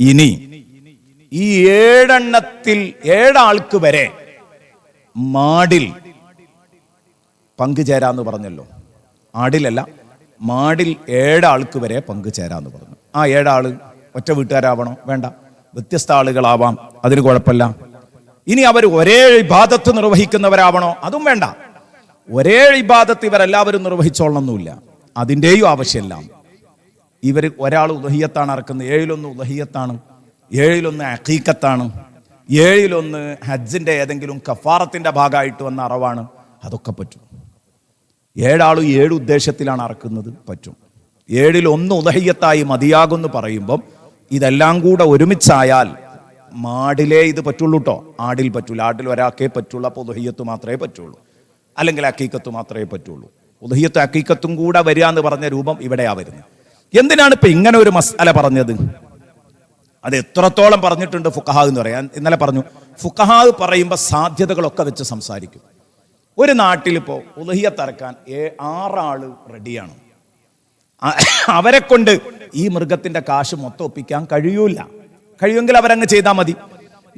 ഇനി ഈ ഏഴെണ്ണത്തിൽ ഏഴാൾക്ക് വരെ മാടിൽ പങ്കുചേരാന്ന് പറഞ്ഞല്ലോ. ആടിലല്ല മാടിൽ ഏഴാൾക്ക് വരെ പങ്കുചേരാന്ന് പറഞ്ഞു. ആ ഏഴാൾ ഒറ്റ വീട്ടുകാരാവണോ വേണ്ട. വ്യത്യസ്ത ആളുകളാവാം അതിന് കുഴപ്പമില്ല. ഇനി അവർ ഒരേ ഇബാദത്ത് നിർവഹിക്കുന്നവരാവണോ? അതും വേണ്ട. ഒരേ ഇബാദത്ത് ഇവരെല്ലാവരും നിർവഹിച്ചോളണമെന്നില്ല. അതിന്റെയും ആവശ്യമില്ല. ഇവർ ഒരാൾ ഉദഹിയത്താണ് അറക്കുന്നത്. ഏഴിലൊന്ന് ഉദഹിയത്താണ് ഏഴിലൊന്ന് അഖീക്കത്താണ് ഏഴിലൊന്ന് ഹജ്ജിന്റെ ഏതെങ്കിലും കഫാറത്തിന്റെ ഭാഗമായിട്ട് വന്ന അറവാണ്. അതൊക്കെ പറ്റും. ഏഴാളും ഏഴ് ഉദ്ദേശത്തിലാണ് അറക്കുന്നത് പറ്റും. ഏഴിൽ ഒന്ന് ഉദഹയ്യത്തായി മതിയാകുമെന്ന് പറയുമ്പം ഇതെല്ലാം കൂടെ ഒരുമിച്ചായാൽ മാടിലേ ഇത് പറ്റുള്ളൂ കേട്ടോ ആടിൽ പറ്റൂല. ആടിൽ ഒരാൾക്കേ പറ്റുള്ളൂ. അപ്പോൾ ഉദഹയ്യത്ത് മാത്രമേ പറ്റുള്ളൂ. അല്ലെങ്കിൽ അക്കീക്കത്ത് മാത്രമേ പറ്റുള്ളൂ. ഉദഹയ്യത്ത് അക്കീക്കത്തും കൂടെ വരിക എന്ന് പറഞ്ഞ രൂപം ഇവിടെയാണ് വരുന്നത്. എന്തിനാണ് ഇപ്പൊ ഇങ്ങനെ ഒരു മസാല പറഞ്ഞത്? അത് എത്രത്തോളം പറഞ്ഞിട്ടുണ്ട് ഫുക്കഹാ എന്ന് പറയാൻ ഇന്നലെ പറഞ്ഞു ഫുക്കഹാ പറയുമ്പോൾ സാധ്യതകളൊക്കെ വെച്ച് സംസാരിക്കും. ഒരു തറക്കാൻ ഏ ആറാൾ റെഡിയാണ്. അവരെ കൊണ്ട് ഈ മൃഗത്തിന്റെ കാശ് മൊത്തം ഒപ്പിക്കാൻ കഴിയൂല. കഴിയുമെങ്കിൽ അവരങ്ങ് ചെയ്താൽ മതി.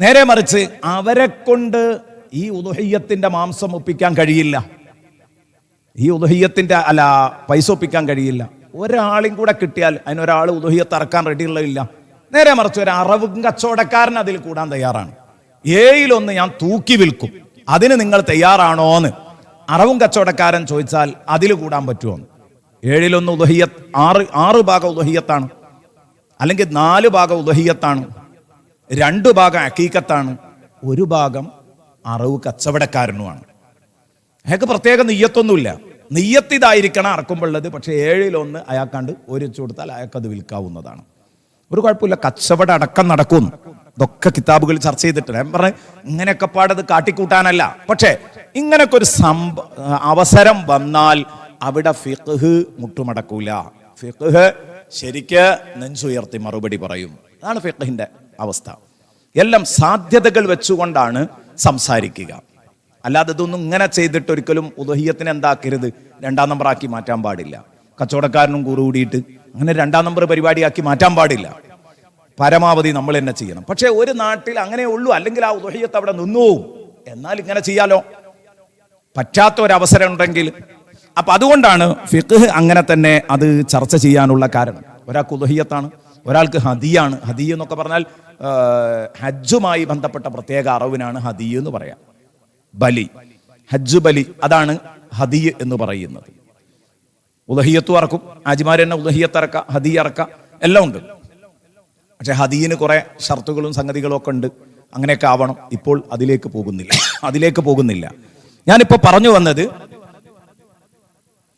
നേരെ മറിച്ച് അവരെ കൊണ്ട് ഈ ഉദുഹയ്യത്തിന്റെ മാംസം ഒപ്പിക്കാൻ കഴിയില്ല. ഈ ഉദുഹയ്യത്തിന്റെ അല്ല പൈസ ഒപ്പിക്കാൻ കഴിയില്ല. ഒരാളും കൂടെ കിട്ടിയാൽ അതിനൊരാൾ ഉദുഹിയെ തറക്കാൻ റെഡി റെഡിയുള്ളതില്ല. നേരെ മറിച്ച് ഒരു അറവും കച്ചവടക്കാരൻ അതിൽ കൂടാൻ തയ്യാറാണ്. ഏയിലൊന്ന് ഞാൻ തൂക്കി വിൽക്കും. അതിന് നിങ്ങൾ തയ്യാറാണോ എന്ന് അറവും കച്ചവടക്കാരൻ ചോദിച്ചാൽ അതിൽ കൂടാൻ പറ്റുമോ? ഏഴിലൊന്ന് ഉദഹിയത്ത് ആറ് ആറ് ഭാഗം ഉദഹിയത്താണ്. അല്ലെങ്കിൽ നാല് ഭാഗം ഉദഹിയത്താണ്. രണ്ട് ഭാഗം അക്കീക്കത്താണ്. ഒരു ഭാഗം അറവ് കച്ചവടക്കാരനുമാണ്. അയാൾക്ക് പ്രത്യേക നെയ്യത്തൊന്നുമില്ല. നെയ്യത്ത് ഇതായിരിക്കണം അറക്കുമ്പോഴുള്ളത് പക്ഷേ ഏഴിലൊന്ന് അയാൾക്കാണ്ട് ഒരു വെച്ച് കൊടുത്താൽ അയാൾക്കത് വിൽക്കാവുന്നതാണ്. ഒരു കുഴപ്പമില്ല. കച്ചവട അടക്കം നടക്കും. ഇതൊക്കെ കിതാബുകൾ ചർച്ച ചെയ്തിട്ടുണ്ട്. ഞാൻ പറഞ്ഞു ഇങ്ങനെയൊക്കെ പാടത് കാട്ടിക്കൂട്ടാനല്ല. പക്ഷേ ഇങ്ങനൊക്കെ ഒരു സംഭ അവസരം വന്നാൽ അവിടെ ഫിഖ് മുട്ടുമടക്കൂല. ഫിഖ് ശരിക്ക് നെഞ്ചുയർത്തി മറുപടി പറയും. അതാണ് ഫിഖിന്റെ അവസ്ഥ. എല്ലാം സാധ്യതകൾ വെച്ചുകൊണ്ടാണ് സംസാരിക്കുക. അല്ലാതെ ഇതൊന്നും ഇങ്ങനെ ചെയ്തിട്ട് ഒരിക്കലും ഉദഹീയത്തിന് എന്താക്കരുത്. രണ്ടാം നമ്പർ ആക്കി മാറ്റാൻ പാടില്ല. കച്ചവടക്കാരനും കൂറുകൂടിയിട്ട് അങ്ങനെ രണ്ടാം നമ്പർ പരിപാടിയാക്കി മാറ്റാൻ പാടില്ല. പരമാവധി നമ്മൾ തന്നെ ചെയ്യണം. പക്ഷേ ഒരു നാട്ടിൽ അങ്ങനെ ഉള്ളൂ. അല്ലെങ്കിൽ ആ ഉദഹീയത്ത് അവിടെ നിന്നുപോകും എന്നാൽ ഇങ്ങനെ ചെയ്യാലോ? പറ്റാത്ത ഒരവസരം ഉണ്ടെങ്കിൽ. അപ്പൊ അതുകൊണ്ടാണ് ഫിഖ് അങ്ങനെ തന്നെ അത് ചർച്ച ചെയ്യാനുള്ള കാരണം. ഒരാൾക്ക് ഉദഹീയത്താണ് ഒരാൾക്ക് ഹദിയാണ്. ഹദി എന്നൊക്കെ പറഞ്ഞാൽ ഹജ്ജുമായി ബന്ധപ്പെട്ട പ്രത്യേക അറിവിനാണ് ഹദി എന്ന് പറയാം. ബലി ഹജ്ജ് ബലി അതാണ് ഹദിയ് എന്ന് പറയുന്നത്. ഉദഹിയത്തും ഇറക്കും ആജിമാർ തന്നെ ഉദഹിയത്ത് ഇറക്കാം ഹദി ഇറക്കാം എല്ലാം ഉണ്ട്. പക്ഷെ ഹദീന് കുറെ ഷർത്തുകളും സംഗതികളും ഒക്കെ ഉണ്ട്. അങ്ങനെയൊക്കെ ആവണം. ഇപ്പോൾ അതിലേക്ക് പോകുന്നില്ല. അതിലേക്ക് പോകുന്നില്ല. ഞാനിപ്പോ പറഞ്ഞു വന്നത്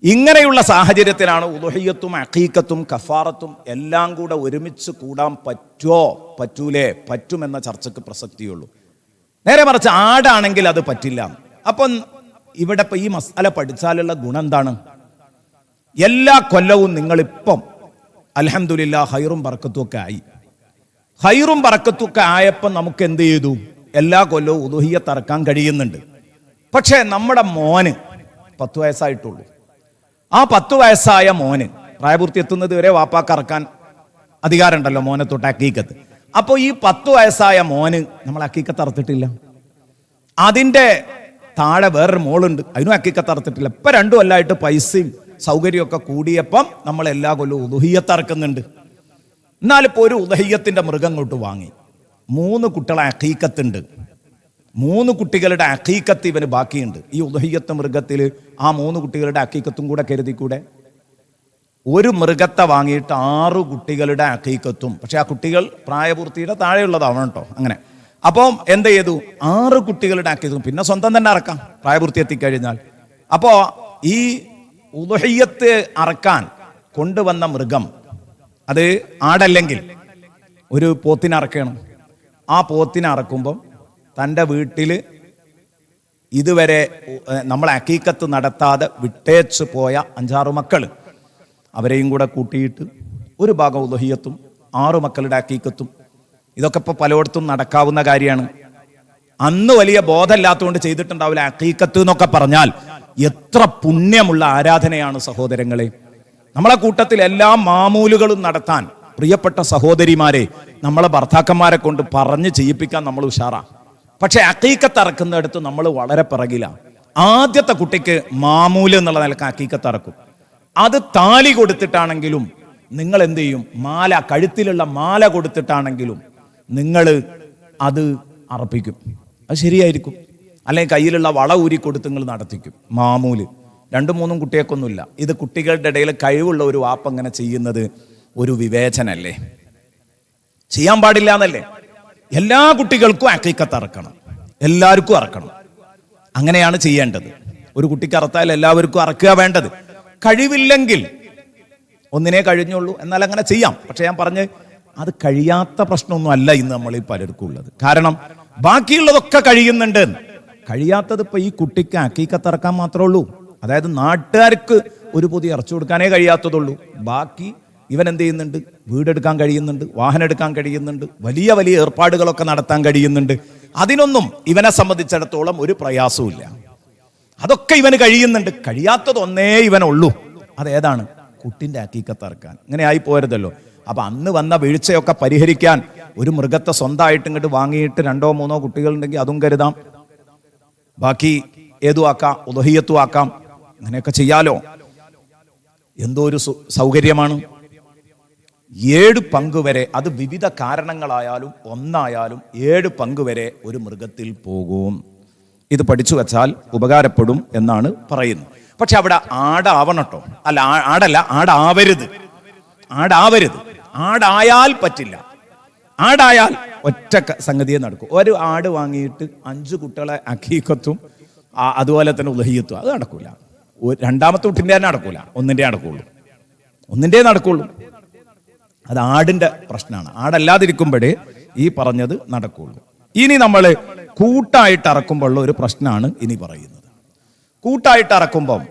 ഇങ്ങനെയുള്ള സാഹചര്യത്തിലാണ് ഉദുഹയ്യത്തും അഖീക്കത്തും കഫാറത്തും എല്ലാം കൂടെ ഒരുമിച്ച് കൂടാൻ പറ്റുമോ പറ്റൂലേ? പറ്റുമെന്ന ചർച്ചയ്ക്ക് പ്രസക്തിയുള്ളൂ. നേരെ മറിച്ച് ആടാണെങ്കിൽ അത് പറ്റില്ല. അപ്പം ഇവിടെ ഈ മസാല പഠിച്ചാലുള്ള ഗുണം എന്താണ്? എല്ലാ കൊല്ലവും നിങ്ങളിപ്പം അലഹമില്ല ഹൈറും പറക്കത്തുമൊക്കെ ആയി. ഹൈറും പറക്കത്തുമൊക്കെ ആയപ്പോൾ നമുക്ക് എന്ത് ചെയ്തു? എല്ലാ കൊല്ലവും ഉദുഹിയ തറക്കാൻ കഴിയുന്നുണ്ട്. പക്ഷേ നമ്മുടെ മോന് പത്ത് വയസ്സായിട്ടുള്ളൂ. ആ പത്ത് വയസ്സായ മോന് പ്രായപൂർത്തി എത്തുന്നത് വരെ വാപ്പാക്കറക്കാൻ അധികാരമുണ്ടല്ലോ മോനെ തൊട്ട് അക്കീക്കത്ത് അപ്പോൾ ഈ പത്ത് വയസ്സായ മോന് നമ്മൾ അക്കീക്കത്ത് തറത്തിട്ടില്ല അതിന്റെ താഴെ വേറൊരു മോളുണ്ട്. അതിനും അക്കീക്കത്ത് തറത്തിട്ടില്ല ഇപ്പം രണ്ടു കൊല്ലമായിട്ട് പൈസയും സൗകര്യമൊക്കെ കൂടിയപ്പം നമ്മൾ എല്ലാ കൊല്ലവും ഉദഹീയത്തറക്കുന്നുണ്ട് എന്നാലിപ്പോൾ ഒരു ഉദഹീയത്തിന്റെ മൃഗം കൊണ്ട് വാങ്ങി. മൂന്ന് കുട്ടികളെ അക്കീക്കത്തുണ്ട്. മൂന്ന് കുട്ടികളുടെ അക്കീക്കത്ത് ഇവന് ബാക്കിയുണ്ട്. ഈ ഉദഹീയത്ത് മൃഗത്തിൽ ആ മൂന്ന് കുട്ടികളുടെ അക്കീക്കത്തും കൂടെ കരുതിക്കൂടെ? ഒരു മൃഗത്തെ വാങ്ങിയിട്ട് ആറു കുട്ടികളുടെ അക്കീക്കത്തും. പക്ഷെ ആ കുട്ടികൾ പ്രായപൂർത്തിയുടെ താഴെയുള്ളതാവണം കേട്ടോ അങ്ങനെ. അപ്പം എന്ത് ചെയ്തു? ആറ് കുട്ടികളുടെ അക്കീക്കത്തും. പിന്നെ സ്വന്തം തന്നെ അറക്കാം പ്രായപൂർത്തി എത്തിക്കഴിഞ്ഞാൽ. അപ്പോൾ ഈ ഉദഹയ്യത്ത് അറക്കാൻ കൊണ്ടുവന്ന മൃഗം അത് ആടല്ലെങ്കിൽ ഒരു പോത്തിനെ അറക്കണം. ആ പോത്തിനെ അറക്കുമ്പം തന്റെ വീട്ടിൽ ഇതുവരെ നമ്മൾ അക്കീക്കത്ത് നടത്താതെ വിട്ടേച്ച് പോയ അഞ്ചാറ് മക്കൾ അവരെയും കൂടെ കൂട്ടിയിട്ട് ഒരു ഭാഗം ഉദഹിയത്തും ആറു മക്കളുടെ അക്കീക്കത്തും ഇതൊക്കെ ഇപ്പോൾ പലയിടത്തും നടക്കാവുന്ന കാര്യമാണ്. അന്ന് വലിയ ബോധമില്ലാത്തതുകൊണ്ട് ചെയ്തിട്ടുണ്ടാവില്ല. അക്കീക്കത്ത് എന്നൊക്കെ പറഞ്ഞാൽ എത്ര പുണ്യമുള്ള ആരാധനയാണ് സഹോദരങ്ങളെ. നമ്മളെ കൂട്ടത്തിൽ എല്ലാ മാമൂലുകളും നടത്താൻ പ്രിയപ്പെട്ട സഹോദരിമാരെ നമ്മളെ ഭർത്താക്കന്മാരെ കൊണ്ട് പറഞ്ഞ് ചെയ്യിപ്പിക്കാൻ നമ്മൾ ഉഷാറാ. പക്ഷെ അക്കീക്കത്ത് ഇറക്കുന്നിടത്ത് നമ്മൾ വളരെ പിറകിലാണ് ആദ്യത്തെ കുട്ടിക്ക് മാമൂൽ എന്നുള്ള നിലയ്ക്ക് അക്കീക്കത്ത് ഇറക്കും അത് താലി കൊടുത്തിട്ടാണെങ്കിലും നിങ്ങൾ എന്ത് ചെയ്യും? മാല കഴുത്തിലുള്ള മാല കൊടുത്തിട്ടാണെങ്കിലും നിങ്ങൾ അത് അർപ്പിക്കും. അത് ശരിയായിരിക്കും. അല്ലെങ്കിൽ കയ്യിലുള്ള വള ഊരി കൊടുത്ത് നിങ്ങൾ നടത്തിക്കും. മാമൂൽ. രണ്ടും മൂന്നും കുട്ടിയൊക്കൊന്നുമില്ല ഇത് കുട്ടികളുടെ ഇടയിൽ കഴിവുള്ള ഒരു വാപ്പ് അങ്ങനെ ചെയ്യുന്നത് ഒരു വിവേചനല്ലേ? ചെയ്യാൻ പാടില്ല എന്നല്ലേ? എല്ലാ കുട്ടികൾക്കും അക്കൈക്കത്ത് അറക്കണം. എല്ലാവർക്കും അറക്കണം. അങ്ങനെയാണ് ചെയ്യേണ്ടത്. ഒരു കുട്ടിക്ക് അറത്താൽ എല്ലാവർക്കും അറക്കുക വേണ്ടത്. കഴിവില്ലെങ്കിൽ ഒന്നിനെ കഴിഞ്ഞുള്ളൂ. എന്നാൽ അങ്ങനെ ചെയ്യാം. പക്ഷെ ഞാൻ പറഞ്ഞ് അത് കഴിയാത്ത പ്രശ്നമൊന്നും അല്ല ഇന്ന് നമ്മളിൽ പലർക്കും ഉള്ളത്. കാരണം ബാക്കിയുള്ളതൊക്കെ കഴിയുന്നുണ്ട്. കഴിയാത്തത് ഇപ്പൊ ഈ കുട്ടിക്ക് അക്കീക്കത്തിറക്കാൻ മാത്രമേ ഉള്ളൂ. അതായത് നാട്ടുകാർക്ക് ഒരു പൊതി ഇറച്ചു കൊടുക്കാനേ കഴിയാത്തതുള്ളൂ. ബാക്കി ഇവൻ എന്ത് ചെയ്യുന്നുണ്ട്? വീടെടുക്കാൻ കഴിയുന്നുണ്ട് വാഹനം എടുക്കാൻ കഴിയുന്നുണ്ട് വലിയ വലിയ ഏർപ്പാടുകളൊക്കെ നടത്താൻ കഴിയുന്നുണ്ട്. അതിനൊന്നും ഇവനെ സംബന്ധിച്ചിടത്തോളം ഒരു പ്രയാസവും അതൊക്കെ ഇവന് കഴിയുന്നുണ്ട്. കഴിയാത്തതൊന്നേ ഇവനുള്ളൂ. അതേതാണ്? കുട്ടിന്റെ അക്കീക്കത്തറക്കാൻ ഇങ്ങനെ ആയി പോരുതല്ലോ. അപ്പൊ അന്ന് വന്ന വീഴ്ചയൊക്കെ പരിഹരിക്കാൻ ഒരു മൃഗത്തെ സ്വന്തമായിട്ട് ഇങ്ങോട്ട് വാങ്ങിയിട്ട് രണ്ടോ മൂന്നോ കുട്ടികൾ ഉണ്ടെങ്കിൽ അതും കരുതാം. ബാക്കി ഏതു ആക്കാം? ഉദഹിയത്തും ആക്കാം. അങ്ങനെയൊക്കെ ചെയ്യാലോ? എന്തോ ഒരു സൗകര്യമാണ്. ഏഴ് പങ്ക് വരെ അത് വിവിധ കാരണങ്ങളായാലും ഒന്നായാലും ഏഴ് പങ്ക് വരെ ഒരു മൃഗത്തിൽ പോകും. ഇത് പഠിച്ചു വെച്ചാൽ ഉപകാരപ്പെടും എന്നാണ് പറയുന്നത്. പക്ഷെ അവിടെ ആടാവണം കേട്ടോ അല്ല ആടല്ല ആടാവരുത്. ആടാവരുത്. ആടായാൽ പറ്റില്ല. ആടായാൽ ഒറ്റ സംഗതിയെ നടക്കും. ഒരു ആട് വാങ്ങിയിട്ട് അഞ്ച് കുട്ടികളെ അഖീക്കത്തും അതുപോലെ തന്നെ ഉലഹിയത്തും അത് നടക്കൂല. രണ്ടാമത്തെ കുട്ടിന്റെ തന്നെ നടക്കൂല. ഒന്നിന്റെ നടക്കുള്ളൂ. ഒന്നിന്റെ നടക്കുള്ളൂ. അത് ആടിന്റെ പ്രശ്നമാണ്. ആടല്ലാതിരിക്കുമ്പോഴേ ഈ പറഞ്ഞത് നടക്കുള്ളൂ. ഇനി നമ്മൾ കൂട്ടായിട്ട് ഇറക്കുമ്പോഴുള്ള ഒരു പ്രശ്നമാണ് ഇനി പറയുന്നത്. കൂട്ടായിട്ട് ഇറക്കുമ്പം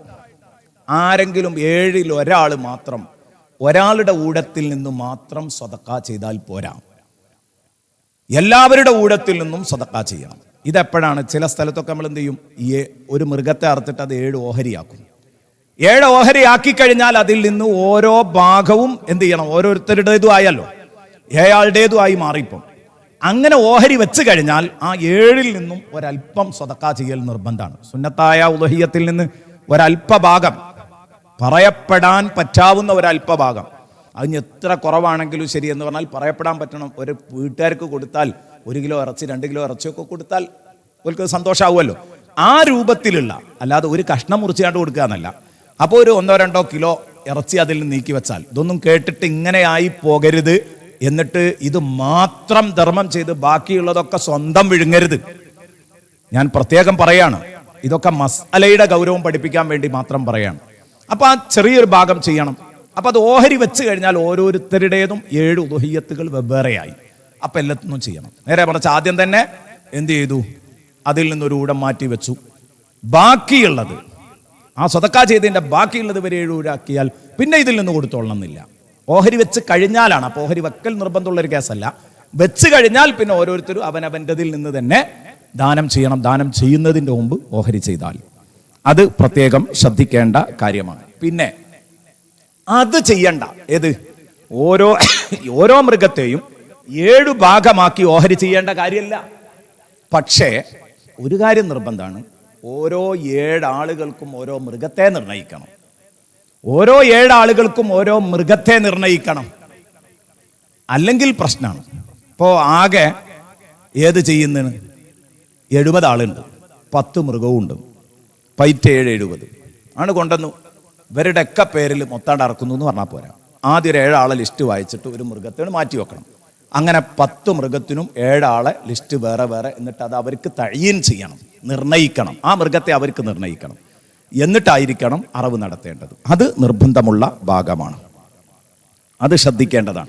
ആരെങ്കിലും ഏഴിൽ ഒരാൾ മാത്രം ഒരാളുടെ ഊഴത്തിൽ നിന്ന് മാത്രം സ്വതക്ക ചെയ്താൽ പോരാ. എല്ലാവരുടെ ഊഴത്തിൽ നിന്നും സ്വതക്ക ചെയ്യണം. ഇതെപ്പോഴാണ്? ചില സ്ഥലത്തൊക്കെ നമ്മൾ എന്ത് ചെയ്യും? ഈ ഒരു മൃഗത്തെ അറുത്തിട്ട് അത് ഏഴ് ഓഹരിയാക്കും. ഏഴ് ഓഹരിയാക്കി കഴിഞ്ഞാൽ അതിൽ നിന്ന് ഓരോ ഭാഗവും എന്ത് ചെയ്യണം? ഓരോരുത്തരുടേതും ആയല്ലോ. ഏയാളുടേതും ആയി മാറിപ്പം അങ്ങനെ ഓഹരി വെച്ച് കഴിഞ്ഞാൽ ആ ഏഴിൽ നിന്നും ഒരല്പം സ്വതക്ക ചെയ്യൽ നിർബന്ധമാണ്. സുന്നത്തായ ഉദഹീയത്തിൽ നിന്ന് ഒരല്പഭാഗം പറയപ്പെടാൻ പറ്റാവുന്ന ഒരല്പഭാഗം അതിന് എത്ര കുറവാണെങ്കിലും ശരി എന്ന് പറഞ്ഞാൽ പറയപ്പെടാൻ പറ്റണം. ഒരു വീട്ടുകാർക്ക് കൊടുത്താൽ ഒരു കിലോ ഇറച്ചി രണ്ട് കിലോ ഇറച്ചിയൊക്കെ കൊടുത്താൽ അവർക്ക് സന്തോഷമാവുമല്ലോ ആ രൂപത്തിലുള്ള അല്ലാതെ ഒരു കഷ്ണം മുറിച്ചാണ്ട് കൊടുക്കുക എന്നല്ല. അപ്പോൾ ഒരു ഒന്നോ രണ്ടോ കിലോ ഇറച്ചി അതിൽ നീക്കി വെച്ചാൽ ഇതൊന്നും കേട്ടിട്ട് ഇങ്ങനെയായി പോകരുത്. എന്നിട്ട് ഇത് മാത്രം ധർമ്മം ചെയ്ത് ബാക്കിയുള്ളതൊക്കെ സ്വന്തം വിഴുങ്ങരുത്. ഞാൻ പ്രത്യേകം പറയാണ് ഇതൊക്കെ മസാലയുടെ ഗൗരവം പഠിപ്പിക്കാൻ വേണ്ടി മാത്രം പറയാണ്. അപ്പൊ ആ ചെറിയൊരു ഭാഗം ചെയ്യണം. അപ്പൊ അത് ഓഹരി വെച്ച് കഴിഞ്ഞാൽ ഓരോരുത്തരുടേതും ഏഴ് ഉദഹിയത്തുകൾ വെവ്വേറെയായി അപ്പൊ എല്ലാത്തിനും ചെയ്യണം. നേരെ പറഞ്ഞ ആദ്യം തന്നെ എന്ത് ചെയ്തു? അതിൽ നിന്നൊരു ഊടം മാറ്റി വെച്ചു. ബാക്കിയുള്ളത് ആ സ്വതക്ക ചെയ്തതിന്റെ ബാക്കിയുള്ളത് വരെ ഏഴൂരാക്കിയാൽ പിന്നെ ഇതിൽ നിന്ന് കൊടുത്തോളണം എന്നില്ല ഓഹരി വെച്ച് കഴിഞ്ഞാലാണ് അപ്പോൾ ഓഹരി വെക്കൽ നിർബന്ധമുള്ള ഒരു കേസല്ല. വെച്ച് കഴിഞ്ഞാൽ പിന്നെ ഓരോരുത്തരും അവനവന്റെതിൽ നിന്ന് തന്നെ ദാനം ചെയ്യണം ദാനം ചെയ്യുന്നതിന്റെ മുമ്പ് ഓഹരി ചെയ്താൽ. അത് പ്രത്യേകം ശ്രദ്ധിക്കേണ്ട കാര്യമാണ്. പിന്നെ അത് ചെയ്യണ്ട. ഏത്? ഓരോ ഓരോ മൃഗത്തെയും ഏഴു ഭാഗമാക്കി ഓഹരി ചെയ്യേണ്ട കാര്യമല്ല പക്ഷേ ഒരു കാര്യം നിർബന്ധമാണ്. ഓരോ ഏഴാളുകൾക്കും ഓരോ മൃഗത്തെ നിർണയിക്കണം. ഓരോ ഏഴാളുകൾക്കും ഓരോ മൃഗത്തെ നിർണയിക്കണം. അല്ലെങ്കിൽ പ്രശ്നമാണ് ഇപ്പോൾ ആകെ ഏത് ചെയ്യുന്നതിന്? എഴുപത് ആളുണ്ട് പത്ത് മൃഗവും ഉണ്ട് പൈറ്റ് ഏഴ് എഴുപത്. ആണ് കൊണ്ടുവന്നു. ഇവരുടെ ഒക്കെ പേരിൽ മൊത്താണ്ട് ഇറക്കുന്നു എന്ന് പറഞ്ഞാൽ പോരാ. ആദ്യം ഒരു ഏഴാളെ ലിസ്റ്റ് വായിച്ചിട്ട് ഒരു മൃഗത്തിന് മാറ്റി വെക്കണം. അങ്ങനെ പത്ത് മൃഗത്തിനും ഏഴാളെ ലിസ്റ്റ് വേറെ വേറെ എന്നിട്ട് അത് അവർക്ക് തഴിയും ചെയ്യണം. നിർണയിക്കണം. ആ മൃഗത്തെ അവർക്ക് നിർണയിക്കണം. എന്നിട്ടായിരിക്കണം അറിവ് നടത്തേണ്ടത്. അത് നിർബന്ധമുള്ള ഭാഗമാണ്. അത് ശ്രദ്ധിക്കേണ്ടതാണ്.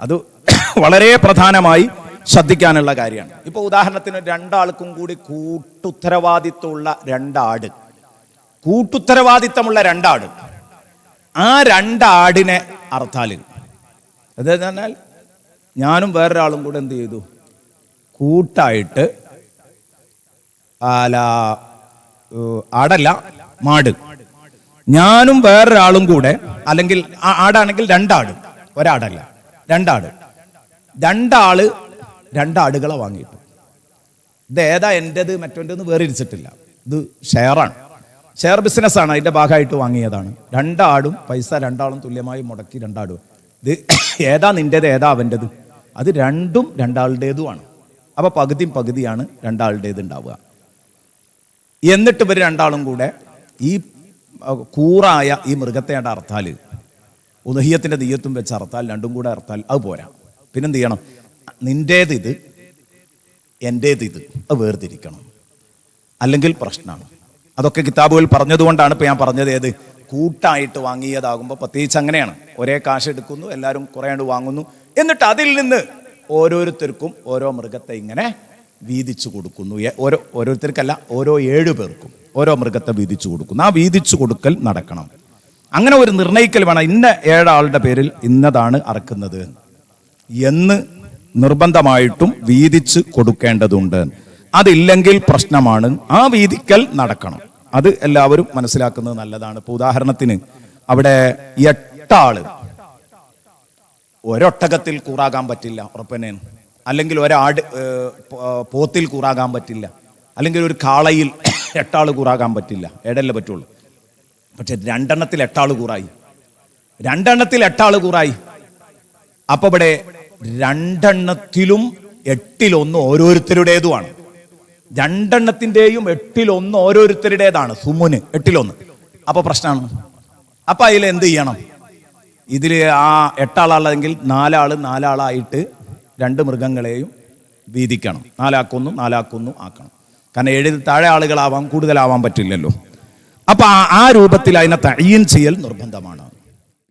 അത് വളരെ പ്രധാനമായി ശ്രദ്ധിക്കാനുള്ള കാര്യമാണ്. ഇപ്പൊ ഉദാഹരണത്തിന് രണ്ടാൾക്കും കൂടി കൂട്ടുത്തരവാദിത്വമുള്ള രണ്ടാട്. കൂട്ടുത്തരവാദിത്തമുള്ള രണ്ടാട്. ആ രണ്ടാടിനെ അറുത്താൽ. അതെന്ന് ഞാനും വേറൊരാളും കൂടെ എന്ത് ചെയ്തു? കൂട്ടായിട്ട് ഏഹ്, ആടല്ല മാട്. ഞാനും വേറൊരാളും കൂടെ അല്ലെങ്കിൽ ആടാണെങ്കിൽ രണ്ടാട് ഒരാടല്ല രണ്ടാട്. രണ്ടാൾ രണ്ടാടുകളെ വാങ്ങിയിട്ടു. ഇത് ഏതാ എന്റെത് മറ്റൊന്റെന്ന് വേറിരിച്ചിട്ടില്ല. ഇത് ഷെയറാണ്. ഷെയർ ബിസിനസ്സാണ് അതിന്റെ ഭാഗമായിട്ട് വാങ്ങിയതാണ്. രണ്ടാടും പൈസ രണ്ടാളും തുല്യമായി മുടക്കി രണ്ടാടും. ഇത് ഏതാ നിന്റേത് ഏതാ അവന്റെത് അത് രണ്ടും രണ്ടാളുടേതുമാണ്. അപ്പോൾ പകുതിയും പകുതിയാണ് രണ്ടാളുടേത് ഉണ്ടാവുക എന്നിട്ട് ഇവർ രണ്ടാളും കൂടെ ഈ കൂറായ ഈ മൃഗത്തെ അങ്ങട് അർത്താൽ ഉദഹീയത്തിന്റെ നെയ്യത്തും വെച്ച് അർത്താൽ രണ്ടും കൂടെ അർത്താൽ അത് പോരാ. പിന്നെന്ത് ചെയ്യണം? നിന്റേത് ഇത് എന്റേത് ഇത് അത് വേർതിരിക്കണം. അല്ലെങ്കിൽ പ്രശ്നമാണ് അതൊക്കെ കിതാബുകൾ പറഞ്ഞതുകൊണ്ടാണ് ഇപ്പോൾ ഞാൻ പറഞ്ഞത് ഏത്? കൂട്ടായിട്ട് വാങ്ങിയതാകുമ്പോൾ പ്രത്യേകിച്ച് അങ്ങനെയാണ്. ഒരേ കാശ് എടുക്കുന്നു എല്ലാവരും കുറേ ആണ്ട് വാങ്ങുന്നു. എന്നിട്ട് അതിൽ നിന്ന് ഓരോരുത്തർക്കും ഓരോ മൃഗത്തെ ഇങ്ങനെ വീതിച്ചു കൊടുക്കുന്നു. ഓരോ ഓരോരുത്തർക്കല്ല ഓരോ ഏഴു പേർക്കും. ഓരോ മൃഗത്തെ വീതിച്ചു കൊടുക്കുന്നു. ആ വീതിച്ചു കൊടുക്കൽ നടക്കണം. അങ്ങനെ ഒരു നിർണയിക്കൽ വേണം. ഇന്ന ഏഴാളുടെ പേരിൽ ഇന്നതാണ് അറക്കുന്നത്. എന്ന് നിർബന്ധമായിട്ടും വീതിച്ച് കൊടുക്കേണ്ടതുണ്ട്. അതില്ലെങ്കിൽ പ്രശ്നമാണ്. ആ വീതിക്കൽ നടക്കണം. അത് എല്ലാവരും മനസ്സിലാക്കുന്നത് നല്ലതാണ്. ഇപ്പൊ ഉദാഹരണത്തിന് അവിടെ എട്ടാൾ. ഒരൊട്ടകത്തിൽ കൂറാകാൻ പറ്റില്ല ഉറപ്പനേന് അല്ലെങ്കിൽ ഒരാട് പോത്തിൽ കൂറാകാൻ പറ്റില്ല. അല്ലെങ്കിൽ ഒരു കാളയിൽ എട്ടാൾ കൂറാകാൻ പറ്റില്ല. ഏടല്ലേ പറ്റുള്ളൂ. പക്ഷെ രണ്ടെണ്ണത്തിൽ എട്ടാൾ കൂറായി. രണ്ടെണ്ണത്തിൽ എട്ടാൾ കൂറായി. അപ്പൊ ഇവിടെ രണ്ടെണ്ണത്തിലും എട്ടിലൊന്ന് ഓരോരുത്തരുടേതുമാണ്. രണ്ടെണ്ണത്തിന്റെയും എട്ടിലൊന്ന് ഓരോരുത്തരുടേതാണ്. സുമുന് എട്ടിലൊന്ന്. അപ്പൊ പ്രശ്നമാണ് അപ്പൊ അതിൽ എന്ത് ചെയ്യണം? ഇതിൽ ആ എട്ടാളാളെങ്കിൽ നാലാൾ നാലാളായിട്ട് രണ്ട് മൃഗങ്ങളെയും വീതിക്കണം. നാലാക്കൊന്നും നാലാക്കൊന്നും ആക്കണം. കാരണം ഏഴിൽ താഴെ ആളുകളാവാം കൂടുതലാവാൻ പറ്റില്ലല്ലോ. അപ്പൊ ആ- ആ രൂപത്തിൽ അതിനെ തയ്യൻ ചെയ്യൽ നിർബന്ധമാണ്.